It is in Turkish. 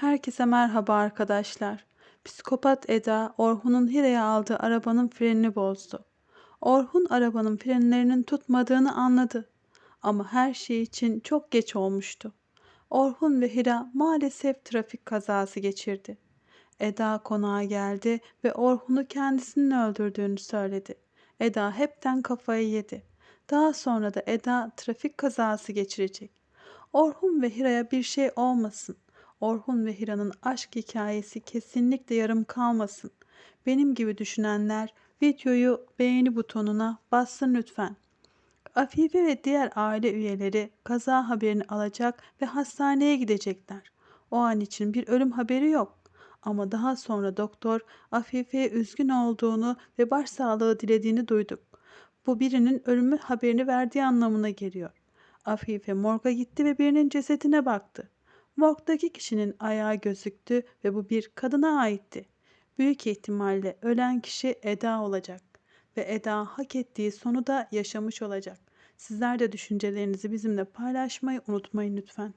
Herkese merhaba arkadaşlar. Psikopat Eda, Orhun'un Hire'ye aldığı arabanın frenini bozdu. Orhun arabanın frenlerinin tutmadığını anladı. Ama her şey için çok geç olmuştu. Orhun ve Hira maalesef trafik kazası geçirdi. Eda konağa geldi ve Orhun'u kendisinin öldürdüğünü söyledi. Eda hepten kafayı yedi. Daha sonra da Eda trafik kazası geçirecek. Orhun ve Hira'ya bir şey olmasın. Orhun ve Hira'nın aşk hikayesi kesinlikle yarım kalmasın. Benim gibi düşünenler videoyu beğeni butonuna bassın lütfen. Afife ve diğer aile üyeleri kaza haberini alacak ve hastaneye gidecekler. O an için bir ölüm haberi yok. Ama daha sonra doktor Afife'ye üzgün olduğunu ve başsağlığı dilediğini duyduk. Bu birinin ölümü haberini verdiği anlamına geliyor. Afife morga gitti ve birinin cesedine baktı. Morgdaki kişinin ayağı gözüktü ve bu bir kadına aitti. Büyük ihtimalle ölen kişi Eda olacak ve Eda hak ettiği sonu da yaşamış olacak. Sizler de düşüncelerinizi bizimle paylaşmayı unutmayın lütfen.